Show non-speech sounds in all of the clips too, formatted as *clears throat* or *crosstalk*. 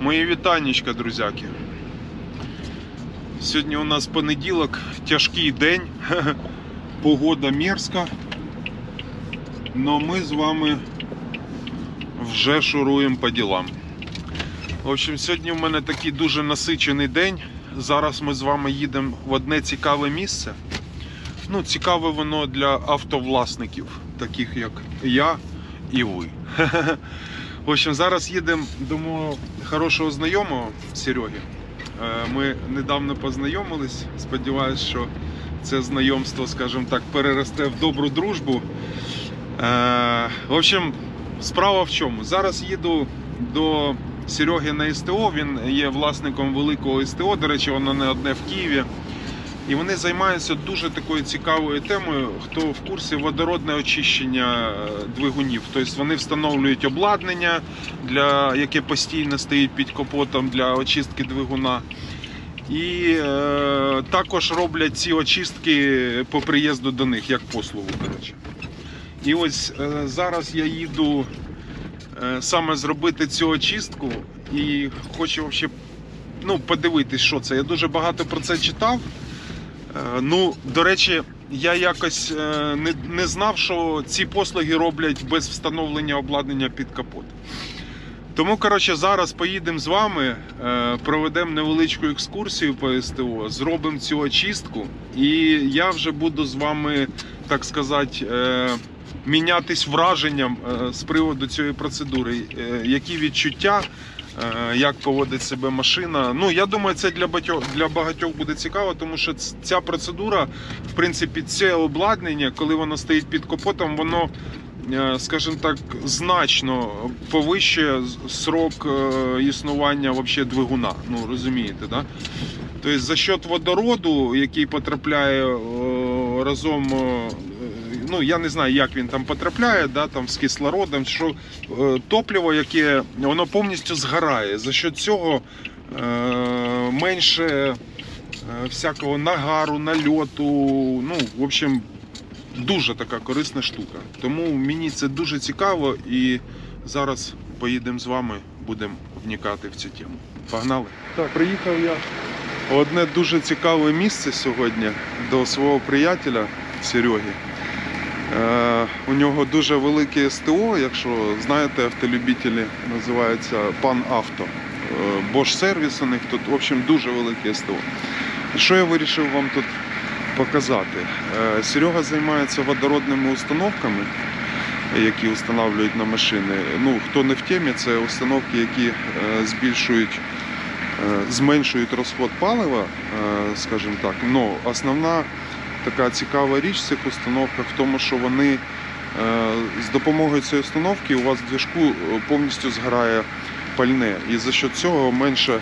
Мої вітаннячка, друзяки. Сьогодні у нас понеділок, тяжкий день, *laughs* погода мерзка. Но ми з вами вже шуруємо по ділам. В общем, сьогодні в мене такий дуже насичений день. Зараз ми з вами їдемо в одне цікаве місце. Ну, цікаве воно для автовласників, таких як я і ви. *laughs* В общем, зараз їдемо до мого хорошого знайомого Сереги. Е, Ми недавно познайомились. Сподіваюсь, що це знайомство, скажімо так, переросте в добру дружбу. Е, В общем, справа в чому? Зараз їду до Сереги на СТО. Він є власником великого СТО. До речі, воно не одне в Києві. І вони займаються дуже такою цікавою темою. Хто в курсі водородне очищення е, двигунів. Тобто вони встановлюють обладнання, для, яке постійно стоїть під капотом для очистки двигуна. І е, також роблять ці очистки по приїзду до них, як послугу. Коротше. І ось е, зараз я їду е, саме зробити цю очистку і хочу вообще, ну, подивитись, що це. Я дуже багато про це читав. Е, Ну, до речі, я якось е, не, не знав, що ці послуги роблять без встановлення обладнання під капот. Тому, коротше, зараз поїдемо з вами, е, проведемо невеличку екскурсію по СТО, зробимо цю очистку, і я вже буду з вами, так сказати, мінятись враженням з приводу цієї процедури. Які відчуття, як поводить себе машина. Ну, я думаю, це для багатьох, для багатьох буде цікаво, тому що ця процедура, в принципі, це обладнання, коли воно стоїть під капотом, воно, е, скажімо так, значно повищує срок е, існування вообще двигуна. Ну, розумієте, да? Тобто за счет водороду, який потрапляє е, разом. Ну, я не знаю, як він там потрапляє, да, там з кислородом, що е, топливо, яке воно повністю згорає. За счет цього е, менше е, всякого нагару, нальоту. Ну, в общем, дуже така корисна штука. Тому мені це дуже цікаво і зараз поїдемо з вами, будемо вникати в цю тему. Погнали! Так, приїхав я одне дуже цікаве місце сьогодні до свого приятеля Сереги. Е, у нього дуже велике СТО, якщо знаєте, автолюбителі називається Пан Авто. Е, Bosch сервіс у них тут, в общем, дуже велике СТО. Що я вирішив вам тут показати? Е, Серега займається водородними установками, які встановлюють на машини. Ну, хто не в темі, це установки, які е, збільшують, е, зменшують розход палива, е, скажімо так. Ну, основна така цікава річ в цих установках в тому, що вони е, з допомогою цієї установки у вас в движку е, повністю згорає пальне. І за що цього менше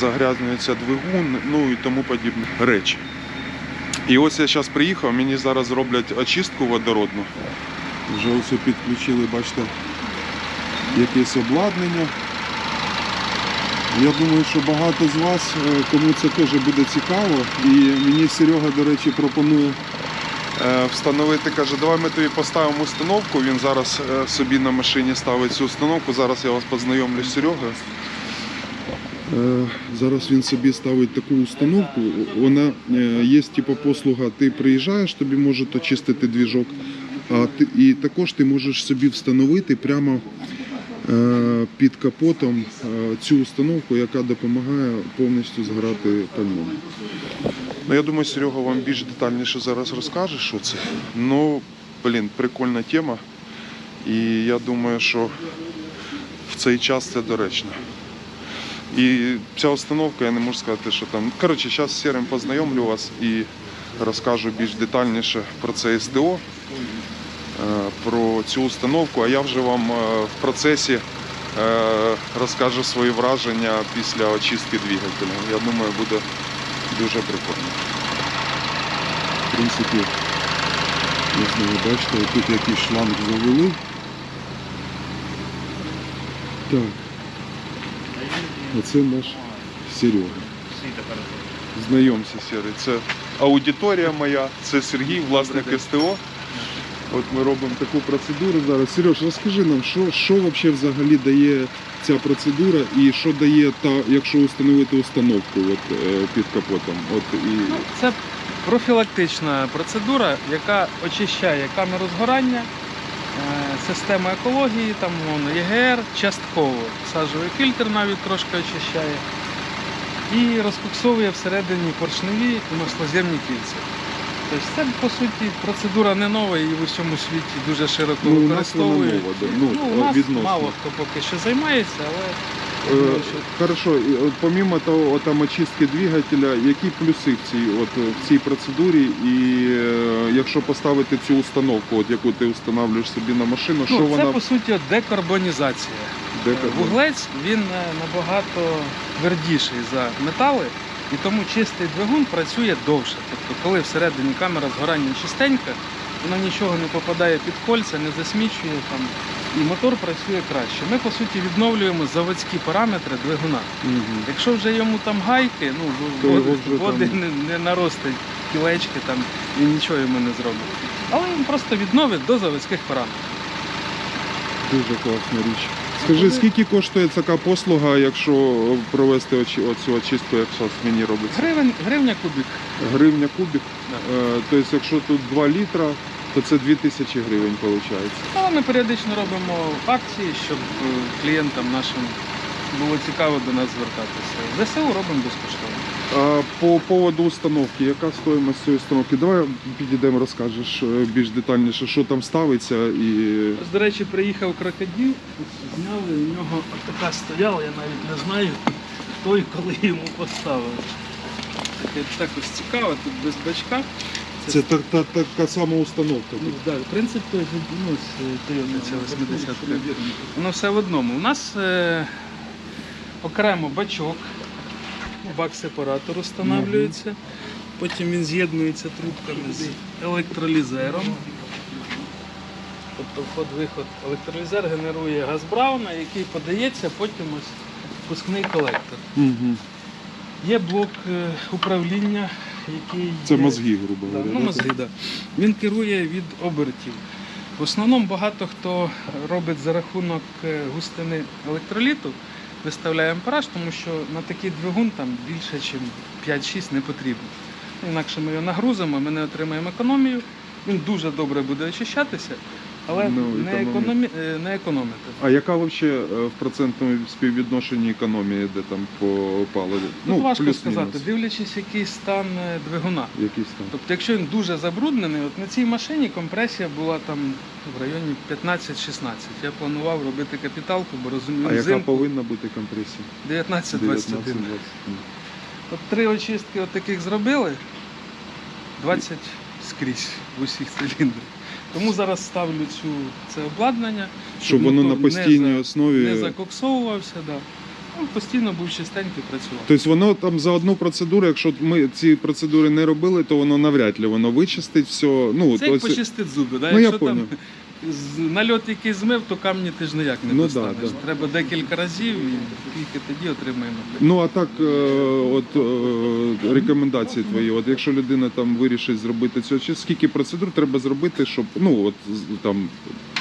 загрязнюється двигун, ну і тому подібні речі. І ось я зараз приїхав, мені зараз роблять очистку водородну. Вже ось підключили, бачите, якесь обладнання. Я думаю, що багато з вас, е, кому це теж буде цікаво. І мені Серега, до речі, пропонує е, встановити, каже, давай ми тобі поставимо установку. Він зараз е, собі на машині ставить цю установку. Зараз я вас познайомлю з Серегою. Зараз він собі ставить таку установку. Вона є типу послуга, ти приїжджаєш, тобі можуть очистити двіжок, а ти, і також ти можеш собі встановити прямо під капотом е, цю установку, яка допомагає повністю згорати пальмом. Ну, я думаю, Серега вам більш детальніше зараз розкаже, що це. Ну, блін, прикольна тема. І я думаю, що в цей час це доречно. І ця установка, я не можу сказати, що там. Коротше, зараз з Серим познайомлю вас і розкажу більш детальніше про це СТО, е, про цю установку, а я вже вам е, в процесі е, розкажу свої враження після очистки двигателя. Я думаю, буде дуже прикольно. В принципі, не знаю, бачите, тут якийсь шланг завели. Так. Оце наш Серега. Знайомся, Серий. Це аудиторія моя, це Сергій, власник СТО. От ми робимо таку процедуру зараз. Сереж, розкажи нам, що, що взагалі дає ця процедура і що дає та, якщо установити установку от, е, під капотом. От, і... Ну, це профілактична процедура, яка очищає камеру згорання, е, систему екології, там воно ЄГР, частково сажовий фільтр навіть трошки очищає. І розкоксовує всередині поршневі і маслоземні кільця. Тобто це, по суті, процедура не нова, її в усьому світі дуже широко Ну, у нас нова, да, ну, у нас відносно. мало хто поки що займається, але Е, що Хорошо, помимо того, там очистки двигателя, які плюси в цій, от, в цій процедурі, і е, якщо поставити цю установку, от, яку ти встановлюєш собі на машину, що ну, це вона по суті декарбонізація. де Вуглець він е, набагато твердіший за метали, і тому чистий двигун працює довше. Тобто, коли всередині камера згорання чистенька, вона нічого не попадає під кольця, не засмічує там, і мотор працює краще. Ми по суті відновлюємо заводські параметри двигуна. Мгм. Якщо вже йому там гайки, ну води, води там- не, не наростить кілечки, там він нічого йому не зробить. Але він просто відновить до заводських параметрів. Дуже класна річ. Скажи, скільки коштує така послуга, якщо провести очі, оцю очистку, як зараз мені робиться? Гривень, гривня кубік. Гривня кубік. Да. Е, Тобто, якщо тут 2 літра, то це 2000 гривень виходить. Але ми періодично робимо акції, щоб е, клієнтам нашим було цікаво до нас звертатися. ЗСУ робимо безкоштовно. А по поводу установки, яка стоїмость цієї установки? Давай підійдемо, розкажеш е, більш детальніше, що там ставиться і. До речі, приїхав крокодил, ось зняли, у нього така стояла, я навіть не знаю, хто і коли йому поставив. Таке також цікаво, тут без бачка. Це та, та, така сама установка. Ну, да, принцип той же, ну, ось, е, Toyota ця 80 Воно все в одному. У нас е, окремо бачок, бак-сепаратор встановлюється, потім він з'єднується трубками з електролізером. Тобто вход-виход. Електролізер генерує газ Брауна, який подається потім ось в пускний колектор. Угу. Є блок е, управління, який Це є- мозги, грубо Да, говоря. ну, мозги, да. Він керує від обертів. В основному багато хто робить за рахунок е, густини електроліту, виставляє ампераж, тому що на такий двигун там більше, ніж 5-6 не потрібно. Інакше ми його нагрузимо, ми не отримаємо економію. Він дуже добре буде очищатися, але Ну, не, економі- економі... е, не економити. А яка взагалі в процентному співвідношенні економія йде там по паливу? Тут важко сказати, дивлячись, який стан е, двигуна. Якийсь там. Тобто, якщо він дуже забруднений, от на цій машині компресія була там в районі 15-16. Я планував робити капіталку, бо розумію, А яка взимку повинна бути компресія? 19-21. От три очистки от таких зробили, 20 скрізь в усіх циліндрах. Тому зараз ставлю цю це обладнання, Щоб воно на постійній не основі. не закоксовувався. Да. Ну, постійно був чистенький працював. Тобто воно там за одну процедуру, якщо ми ці процедури не робили, то воно навряд ли воно вичистить все. Ну, Це як тобто- почистить зуби. Да? Ну, я там. Нальот який змив, то камні ти ж ніяк не Ну, достанеш. да. Треба декілька разів і тільки тоді отримаємо. Ну а так, е, от е, рекомендації твої. От якщо людина там вирішить зробити цю чи скільки процедур треба зробити, щоб ну от з- там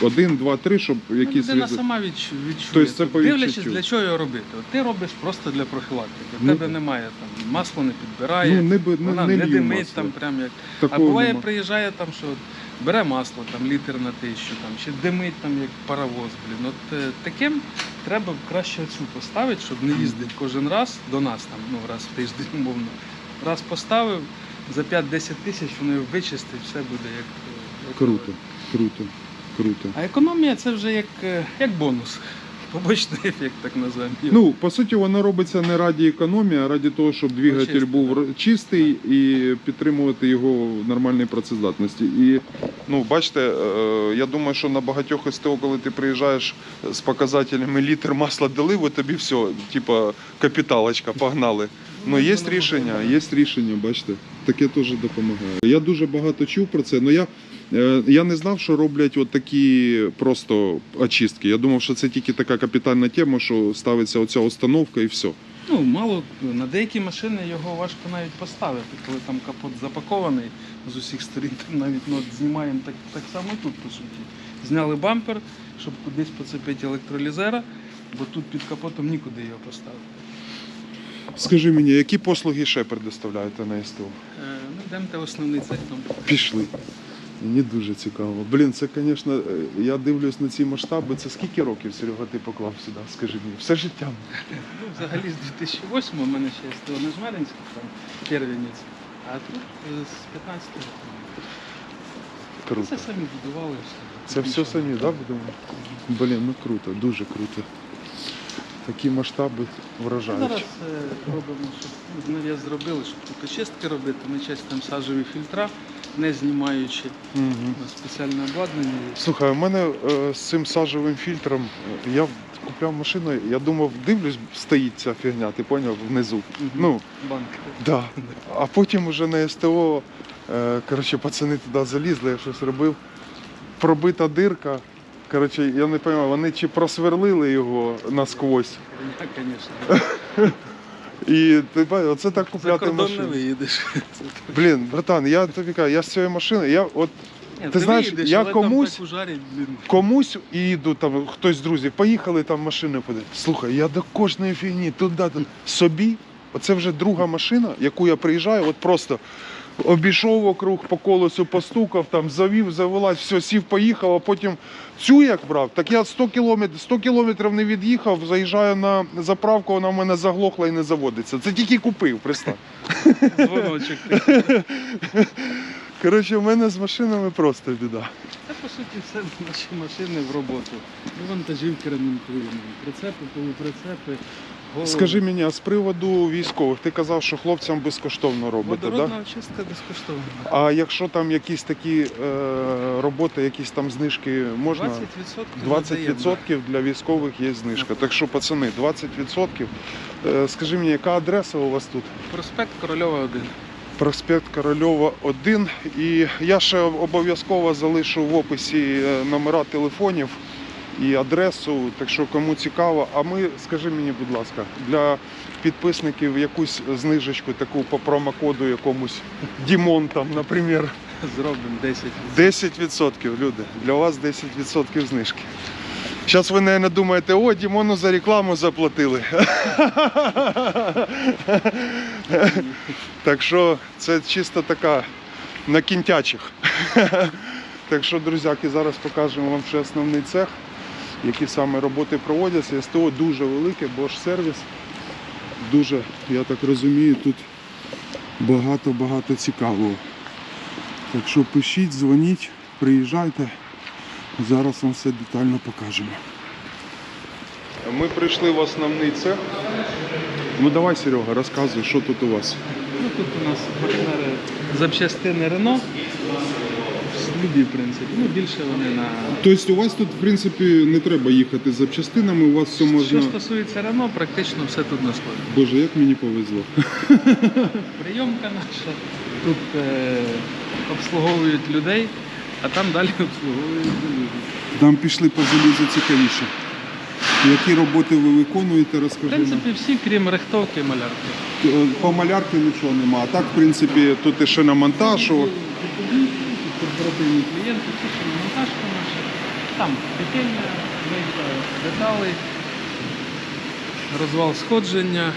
один, два, три, щоб Ну, якісь людина резу- сама відч- відчує. Тобто це по Дивлячись, відчуттю. для чого його робити. От ти робиш просто для профілактики. В Ну, тебе так. немає там масло не підбирає, Ну, не, би- не, вона не не, лью димить масло. там прям як. А Такого буває, нема. приїжджає там, що бере масло, там літр на тисячу, там, чи димить там як паровоз. Блін. От е, таким треба краще цю поставити, щоб не їздити кожен раз до нас, там, ну раз в тиждень, *laughs* умовно. Раз поставив, за 5-10 тисяч воно його вичистить, все буде як. е, як Круто, круто, круто. А економія це вже як, е, як бонус. *laughs* Побочний ефект, так називаємо. Ну, по суті, воно робиться не раді економії, а раді того, щоб двигатель Очистити, був да. чистий і підтримувати його в нормальній працездатності. І ну, бачите, е, я думаю, що на багатьох СТО, коли ти приїжджаєш з показателями літр масла доливу, тобі все, типа капіталочка, погнали. Ну, є рішення, є рішення, бачите, таке теж допомагає. Я дуже багато чув про це, але я, е, я не знав, що роблять от такі просто очистки. Я думав, що це тільки така капітальна тема, що ставиться оця установка і все. Ну, мало на деякі машини його важко навіть поставити, коли там капот запакований з усіх сторін, там навіть ну, от знімаємо так, так само тут, по суті. Зняли бампер, щоб кудись поцепити електролізера, бо тут під капотом нікуди його поставити. Скажи мені, які послуги ще предоставляєте на СТО? Е, ну, йдемте основний цех там. Пішли. Мені дуже цікаво. Блін, це, звісно, е, я дивлюсь на ці масштаби. Це скільки років, Серега, ти поклав сюди? Скажи мені, все життя. Ну, взагалі з 2008 у мене ще СТО не Жмеринський, там Первенець, а тут е, з 15 років. Круто. Це самі будували все. Це все самі, так, да, будемо? Блін, ну круто, дуже круто. Такі масштаби вражають. Зараз е, робимо, щоб ну, нав'яз зробили, щоб тут очистки робити. Ми часто сажеві фільтра, не знімаючи Мгм. спеціальне обладнання. Слухай, у мене е, з цим сажевим фільтром е, я купляв машину, я думав, дивлюсь, стоїть ця фігня, ти поняв, внизу. Мгм. Ну, Банк. да. А потім уже на СТО, е, коротше, пацани туди залізли, я щось робив. Пробита дирка. Коротше, я не розумію, вони чи просверлили його насквозь. *laughs* Так, звісно. І ти бачиш, оце так За купляти машину. не виїдеш. Блін, братан, я тобі кажу, я з цієї машини, я от Ні, Ти знаєш, виїдеш, я але комусь- так ужарять, блін. комусь і йду там, хтось з друзів, поїхали там машини подивитися. Слухай, я до кожної фігні туди, туди. собі. Оце вже друга машина, яку я приїжджаю, от просто обійшов вокруг по колесу, постукав, там завів, завелась, все, сів, поїхав, а потім цю як брав, так я 100 кілометрів, 100 кілометрів не від'їхав, заїжджаю на заправку, вона в мене заглохла і не заводиться. Це тільки купив, представ. Дзвоночок. Коротше, в мене з машинами просто біда. Це по суті все наші машини в роботу. Ми вантажівки ремонтуємо, прицепи, полуприцепи. Скажи мені, а з приводу військових, ти казав, що хлопцям безкоштовно робите, так? Водородна очистка безкоштовна. А якщо там якісь такі е, роботи, якісь там знижки можна? 20% 20% для військових є знижка. Так що, пацани, 20%. Е, скажи мені, яка адреса у вас тут? Проспект Корольова 1. Проспект Корольова 1. І я ще обов'язково залишу в описі е, номера телефонів і адресу. Так що кому цікаво. А ми, скажи мені, будь ласка, для підписників якусь знижечку таку по промокоду якомусь Дімон там, наприклад. Зробимо 10%. 10% люди. Для вас 10% знижки. Зараз ви, мабуть, думаєте, о, Дімону за рекламу заплатили. так що це чисто така на кінтячих. так що, друзяки, зараз покажемо вам ще основний цех, які саме роботи проводяться. СТО дуже велике, Bosch сервіс. Дуже, я так розумію, тут багато-багато цікавого. Так що пишіть, дзвоніть, приїжджайте. Зараз вам все детально покажемо. Ми прийшли в основний цех. Ну давай, Серега, розказуй, що тут у вас. Ну, тут у нас партнери запчастини Рено. Любі, в принципі. Ну, більше вони на. Тобто у вас тут, в принципі, не треба їхати з запчастинами, у вас все Що стосується Рено, практично все тут на складі. Боже, як мені повезло. *laughs* Прийомка наша. Тут е, обслуговують людей, а там далі *laughs* обслуговують людей. Там пішли по залізу цікавіше. Які роботи ви виконуєте, В розкажи принципі, всі, крім рихтовки і малярки. нам. По малярки нічого нема. А так, в принципі, тут і шиномонтаж. о, Тут клієнти, це ще монтажка наша. Там петельня, деталей, розвал сходження,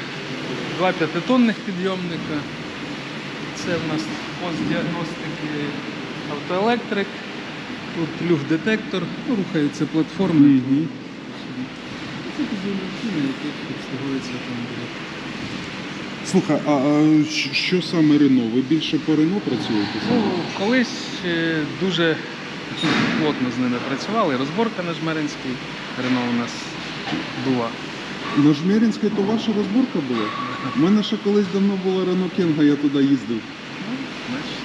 два п'ятитонних підйомника. Це в нас пост діагностики автоелектрик. Тут люфт-детектор, ну, рухаються платформи. Мгм. Це підйомні, які обслуговуються автомобілі. Слухай, а, а щ- що саме Рено? Ви більше по Рено працюєте? Ну, колись е, дуже плотно з ними працювали. Розборка на Жмеринській Рено у нас була. На Жмеринській то ваша розборка була? У мене ще колись давно була Рено Кенга, я туди їздив. Ну, значить.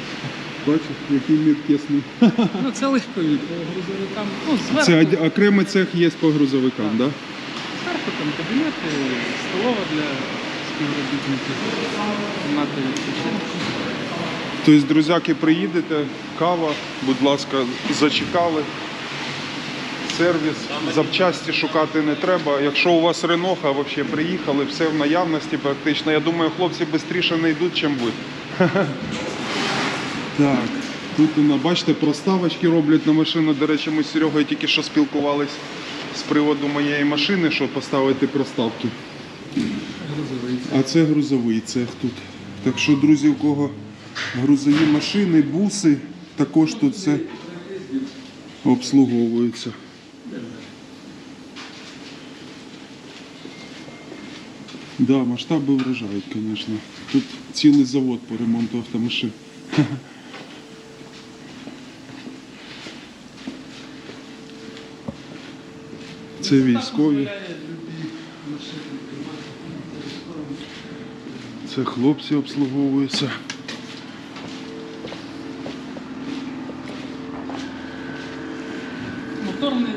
Бачиш, який мір тісний. *laughs* Ну, це легкові по грузовикам. Ну, зверху, Це од- окремий цех є по грузовикам, так? Да? зверху там кабінети, столова для співробітників, кімната. Тобто, друзяки, приїдете, кава, будь ласка, зачекали. сервіс, запчасті шукати не треба. Якщо у вас Реноха, взагалі приїхали, все в наявності практично. Я думаю, хлопці швидше не йдуть, ніж ви. *laughs* Так, тут бачите, проставочки роблять на машину. До речі, ми з Серегою тільки що спілкувались з приводу моєї машини, щоб поставити проставки. А це грузовий цех тут. Так що, друзі, у кого грузові машини, буси, також тут все обслуговується. Да, масштаби вражають, звісно. Тут цілий завод по ремонту автомашин. *laughs* Це військові. Це хлопці обслуговуються. Моторний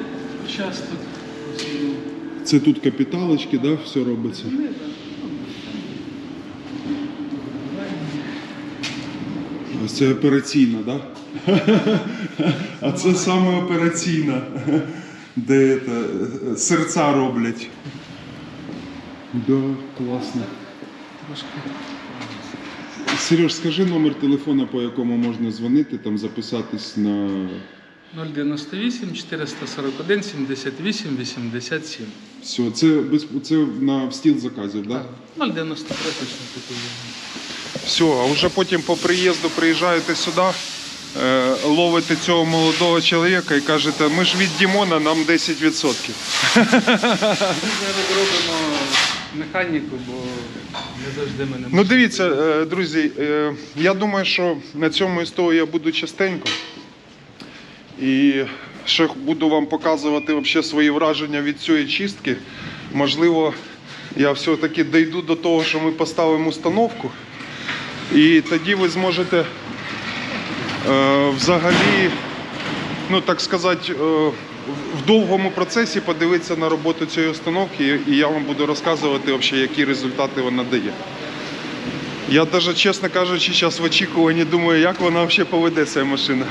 участок. Це тут капіталочки, да, все робиться. Ось це операційна, да? *laughs* А це саме операційна, де це, серця роблять. Да, класно. Сереж, скажи номер телефона, по якому можна дзвонити, там записатись на. 098 441 78 87. Все, це без це на стіл заказів, да? Так. 093 точно такий. Все, а вже потім по приїзду приїжджаєте сюди, е, ловите цього молодого чоловіка і кажете, ми ж від Дімона, нам 10%. Ми зараз робимо механіку, бо не завжди ми не Ну дивіться, е, друзі, е, я думаю, що на цьому СТО я буду частенько. І ще буду вам показувати вообще свої враження від цієї чистки. Можливо, я все-таки дійду до того, що ми поставимо установку. І тоді ви зможете е, взагалі, ну так сказати, в довгому процесі подивитися на роботу цієї установки, і я вам буду розказувати, вообще, які результати вона дає. Я навіть, чесно кажучи, зараз в очікуванні думаю, як вона взагалі поведе ця машина.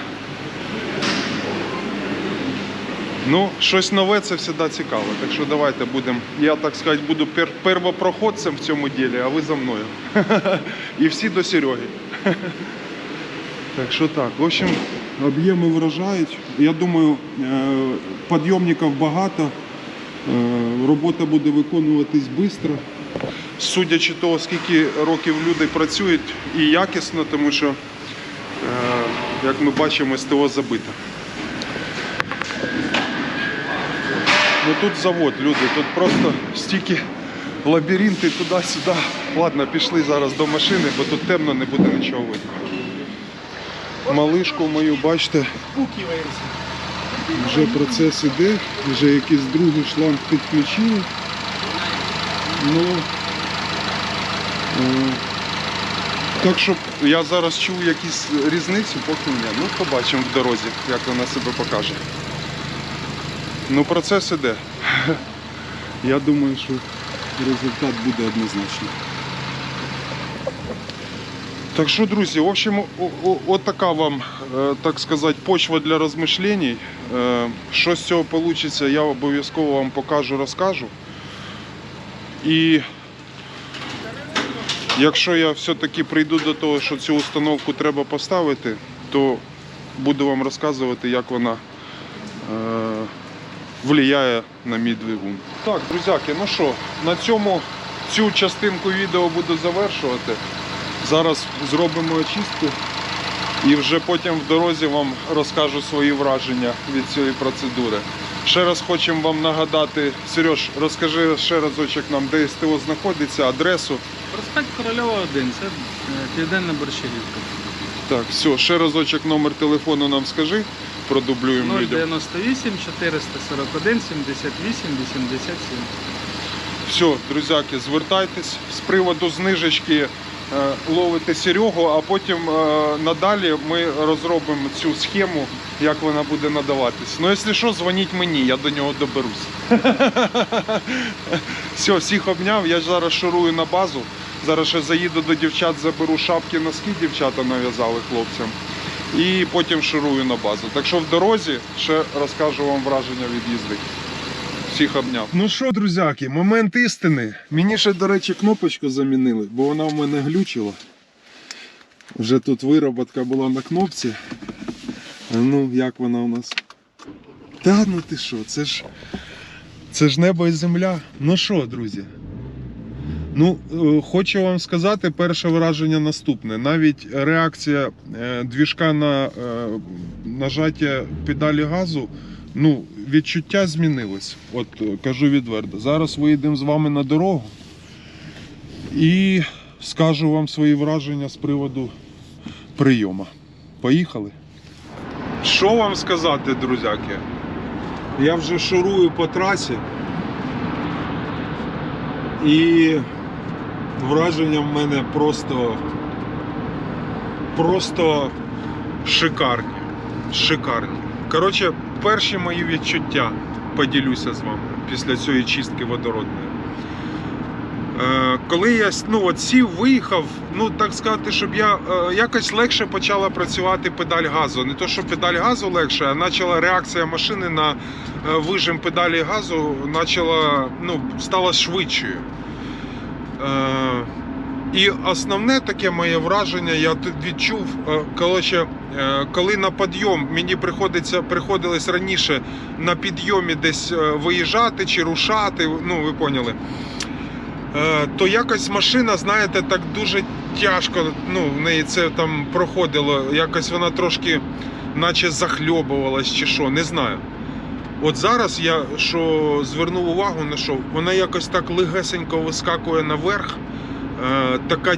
Ну, щось нове це завжди цікаво. Так що давайте будемо. Я так сказати, буду пер- первопроходцем в цьому ділі, а ви за мною. *laughs* І всі до Сереги. *laughs* Так що так. В общем, об'єми вражають. Я думаю, е, підйомників багато. Е, Робота буде виконуватись швидко. Судячи того, скільки років люди працюють і якісно, тому що, е, як ми бачимо, СТО забито. Ну тут завод, люди, тут просто стільки лабіринти туди-сюди. Ладно, пішли зараз до машини, бо тут темно, не буде нічого видно. Малишку мою, бачите, вже процес іде, вже якийсь другий шланг підключили. Ну, е, так що я зараз чув якісь різниці, поки ні. Ну, побачимо в дорозі, як вона себе покаже. Ну, процес іде. *laughs* Я думаю, що результат буде однозначний. Так що, друзі, в общем, от така вам, е, так сказати, почва для розмишлень. Що з цього вийде, я обов'язково вам покажу, розкажу. І якщо я все-таки прийду до того, що цю установку треба поставити, то буду вам розказувати, як вона е, впливає на мій двигун. Так, друзяки, ну що, на цьому цю частинку відео буду завершувати. Зараз зробимо очистку і вже потім в дорозі вам розкажу свої враження від цієї процедури. Ще раз хочемо вам нагадати, Сереж, розкажи ще разочок нам, де СТО знаходиться, адресу. Проспект Корольова 1, це е, Південна Борщагівка. Так, все, ще разочок номер телефону нам скажи, продублюємо людям. 098 441 78 87. Все, друзяки, звертайтесь з приводу знижечки. Е, Ловите Серегу, а потім е, надалі ми розробимо цю схему, як вона буде надаватись. Ну, якщо що, дзвоніть мені, я до нього доберусь. *laughs* Все, всіх обняв. Я зараз шурую на базу. Зараз ще заїду до дівчат, заберу шапки, носки дівчата нав'язали хлопцям. і потім шурую на базу. Так що в дорозі ще розкажу вам враження від їзди. Всіх обняв. Ну що, друзяки, момент істини. Мені ще, до речі, кнопочку замінили, бо вона в мене глючила. Вже тут вироботка була на кнопці. Ну, як вона у нас? Та ну ти що, це ж. Це ж небо і земля. Ну що, друзі? Ну, е, хочу вам сказати, перше враження наступне. Навіть реакція е, двіжка на е, нажаття педалі газу, ну, відчуття змінилось. От е, кажу відверто. Зараз виїдемо з вами на дорогу і скажу вам свої враження з приводу прийому. Поїхали. Що вам сказати, друзяки? Я вже шурую по трасі. І враження в мене просто просто шикарні. Шикарні. Коротше, перші мої відчуття поділюся з вами після цієї чистки водородної. Е, коли я ну, от сів, виїхав, ну так сказати, щоб я е, якось легше почала працювати педаль газу. Не то, що педаль газу легше, а почала реакція машини на е, вижим педалі газу почала, ну, стала швидшою. І основне таке моє враження, я відчув, е, коротше, е, коли на підйом мені приходиться, приходилось раніше на підйомі десь е, виїжджати чи рушати, ну ви поняли. То якось машина, знаєте, так дуже тяжко, ну, в неї це там проходило, якось вона трошки наче захльобувалась чи що, не знаю. От зараз я що звернув увагу на що, вона якось так легесенько вискакує наверх, така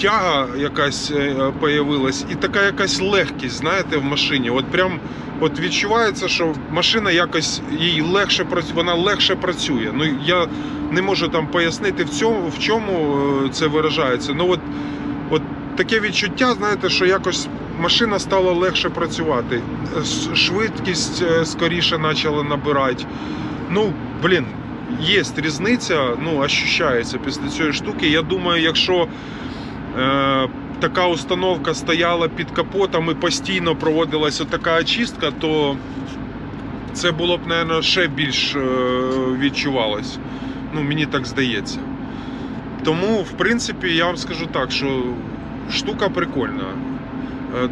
тяга якась е, появилась, і така якась легкість, знаєте, в машині. От прям от відчувається, що машина якось їй легше вона легше працює. Ну я не можу там пояснити в цьому, в чому е, це виражається. Ну от, от таке відчуття, знаєте, що якось машина стала легше працювати. Швидкість е, скоріше почала набирати. Ну, блін, є різниця, ну, ощущається після цієї штуки. Я думаю, якщо е, така установка стояла під капотом і постійно проводилася така очистка, то це було б, мабуть, ще більш е, відчувалось. Ну, мені так здається. Тому, в принципі, я вам скажу так, що штука прикольна.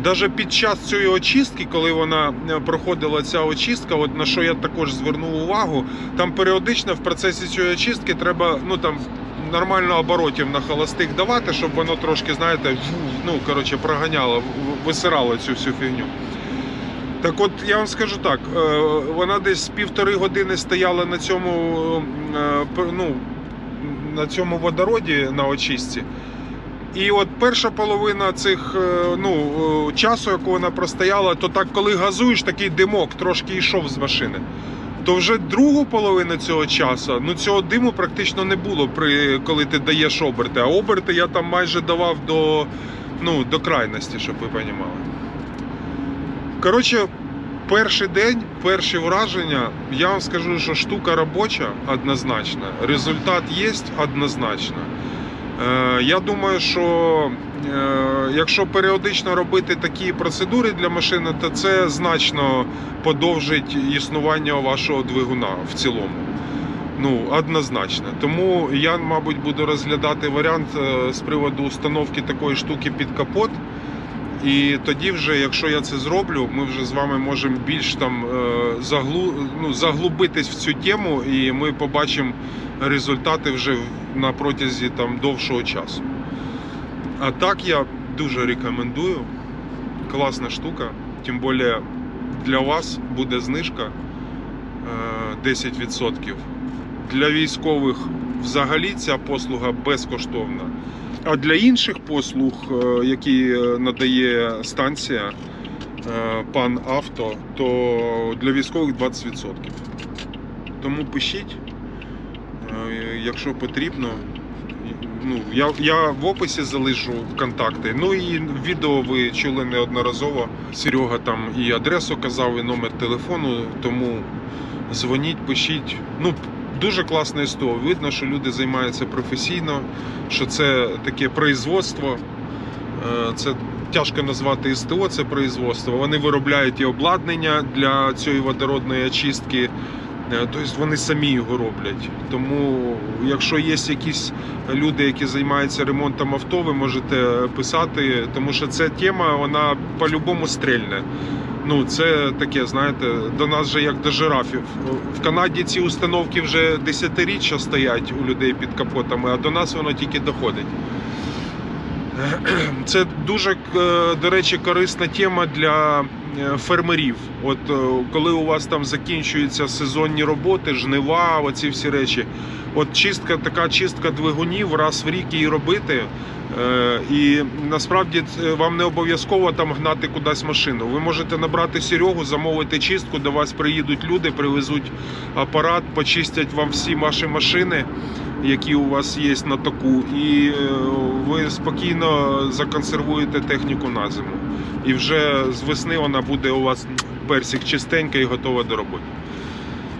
Навіть під час цієї очистки, коли вона е, проходила ця очистка, от на що я також звернув увагу, там періодично в процесі цієї очистки треба ну там нормально оборотів на холостих давати, щоб воно трошки, знаєте, ну коротше, проганяло, висирало цю всю фігню. Так от я вам скажу так, е, вона десь півтори години стояла на цьому, е, ну, на цьому водороді на очистці. І от перша половина цих е, ну, е, часу, яку вона простояла, то так, коли газуєш, такий димок трошки йшов з машини. То вже другу половину цього часу, ну цього диму практично не було, при, коли ти даєш оберти. А оберти я там майже давав до, ну, до крайності, щоб ви розуміли. Коротше, перший день, перші враження, я вам скажу, що штука робоча однозначно. Результат є однозначно. Е, Я думаю, що е, якщо періодично робити такі процедури для машини, то це значно подовжить існування вашого двигуна в цілому. Ну, однозначно. Тому я, мабуть, буду розглядати варіант е, з приводу установки такої штуки під капот. І тоді, вже, якщо я це зроблю, ми вже з вами можемо більш там заглу, ну, заглубитись в цю тему, і ми побачимо результати вже на протязі там довшого часу. А так я дуже рекомендую. Класна штука. Тим більше для вас буде знижка е, 10%. Для військових взагалі ця послуга безкоштовна. А для інших послуг, е, які е, надає станція е, пан Авто, то для військових 20%. Тому пишіть, е, якщо потрібно. Ну, я, я в описі залишу контакти. Ну і відео ви чули неодноразово. Серега там і адресу казав, і номер телефону. Тому дзвоніть, пишіть. Ну, дуже класне СТО. Видно, що люди займаються професійно, що це таке производство. Е, Це тяжко назвати СТО, це производство. Вони виробляють і обладнання для цієї водородної очистки. Е, Тобто вони самі його роблять. Тому, якщо є якісь люди, які займаються ремонтом авто, ви можете писати, тому що ця тема вона по-любому стрельне. Ну, це таке, знаєте, до нас же як до жирафів. В Канаді ці установки вже десятиріччя стоять у людей під капотами, а до нас воно тільки доходить. *clears throat* Це дуже, е, до речі, корисна тема для е, фермерів. От е, коли у вас там закінчуються сезонні роботи, жнива, оці всі речі. От чистка, така чистка двигунів раз в рік її робити. І насправді вам не обов'язково там гнати кудись машину. Ви можете набрати Серегу, замовити чистку, до вас приїдуть люди, привезуть апарат, почистять вам всі ваші машини, які у вас є на таку, і е, ви спокійно законсервуєте техніку на зиму. І вже з весни вона буде у вас персик чистенька і готова до роботи.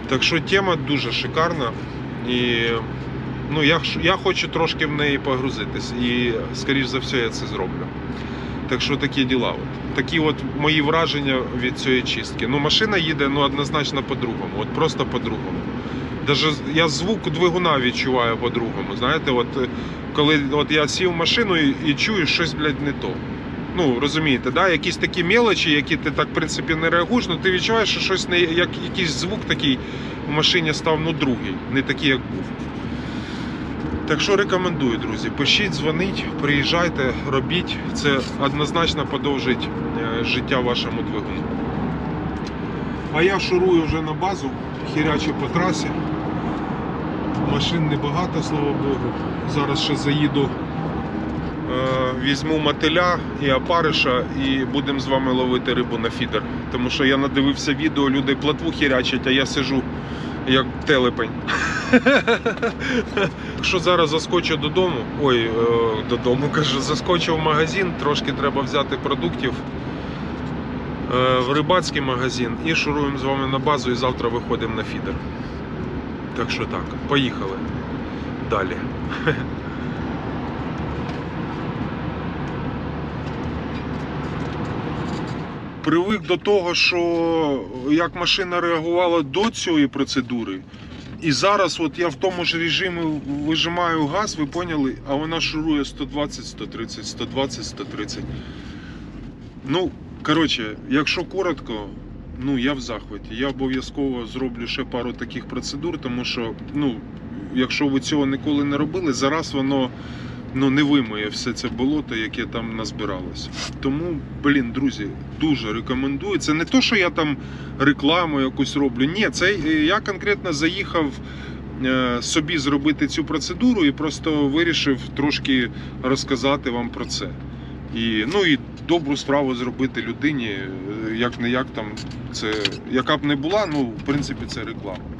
Так що тема дуже шикарна. І ну, я, я хочу трошки в неї погрузитись. І, скоріш за все, я це зроблю. Так що такі діла. От. Такі от мої враження від цієї чистки. Ну, машина їде ну, однозначно по-другому, от просто по-другому. Даже я звук двигуна відчуваю по-другому. Знаєте, от е, коли от я сів в машину і, і чую щось, блядь, не то. Ну, розумієте, да? якісь такі мелочі, які ти так, в принципі, не реагуєш, ну ти відчуваєш, що щось не як якийсь звук такий в машині став ну другий, не такий, як був. Так що рекомендую, друзі. Пишіть, дзвоніть, приїжджайте, робіть. Це однозначно подовжить е, життя вашому двигуну. А я шурую вже на базу, хірячу по трасі. Машин небагато, слава Богу. Зараз ще заїду, е, візьму мотиля і опариша і будемо з вами ловити рибу на фідер. Тому що я надивився відео, люди платву хірячать, а я сижу як телепень. *laughs* *laughs* Якщо зараз заскочу додому, ой, е, додому кажу, заскочу в магазин, трошки треба взяти продуктів е, в рибацький магазин і шуруємо з вами на базу і завтра виходимо на фідер. Так що так, поїхали далі. *laughs* Привик до того, що як машина реагувала до цієї процедури, і зараз от я в тому ж режимі вижимаю газ, ви поняли, а вона шурує 120, 130, 120, 130. Ну, коротше, якщо коротко, ну я в захваті. Я обов'язково зроблю ще пару таких процедур, тому що, ну, якщо ви цього ніколи не робили, зараз воно ну, не вимиє все це болото, яке там назбиралося. Тому, блін, друзі, дуже рекомендую. Це не то, що я там рекламу якусь роблю. Ні, це е, я конкретно заїхав е, собі зробити цю процедуру і просто вирішив трошки розказати вам про це. І, ну і добру справу зробити людині, як не як там це, яка б не була, ну в принципі це реклама.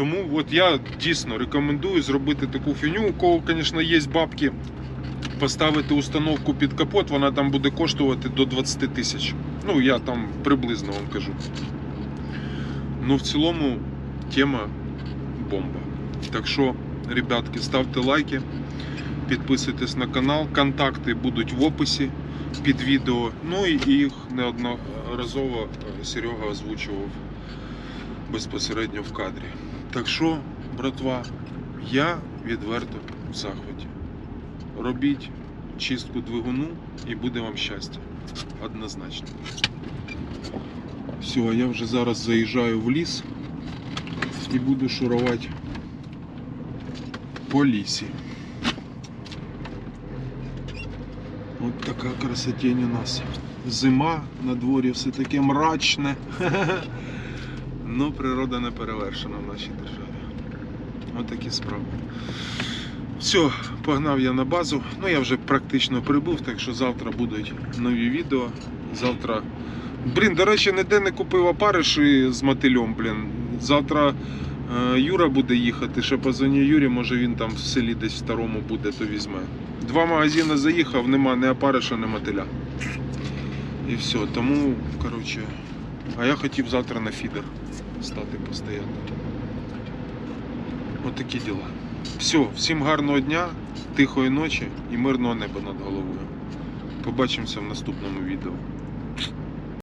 Тому от я дійсно рекомендую зробити таку фігню. У кого, звісно, є бабки, поставити установку під капот, вона там буде коштувати до 20 тисяч. Ну, я там приблизно вам кажу. Ну, в цілому тема бомба. Так що, ребятки, ставте лайки, підписуйтесь на канал, контакти будуть в описі під відео. Ну і їх неодноразово Серега озвучував безпосередньо в кадрі. Так що, братва, я відверто в захваті. Робіть чистку двигуну і буде вам щастя. Однозначно. Все, я вже зараз заїжджаю в ліс і буду шурувати по лісі. От така красотень у нас. Зима на дворі все таке мрачне. *laughs* Ну, природа не перевершена в нашій державі. Ось такі справи. Все, погнав я на базу. Ну, я вже практично прибув, так що завтра будуть нові відео. Завтра. Блін, до речі, ніде не купив опариші з мотилем, блін. Завтра е, Юра буде їхати, ще позвоню Юрі, може він там в селі десь в старому буде, то візьме. Два магазини заїхав, нема ні опариша, ні мотиля. І все, тому, коротше. А я хотів завтра на фідер стати постояти. От такі діла. Все, всім гарного дня, тихої ночі і мирного неба над головою. Побачимося в наступному відео.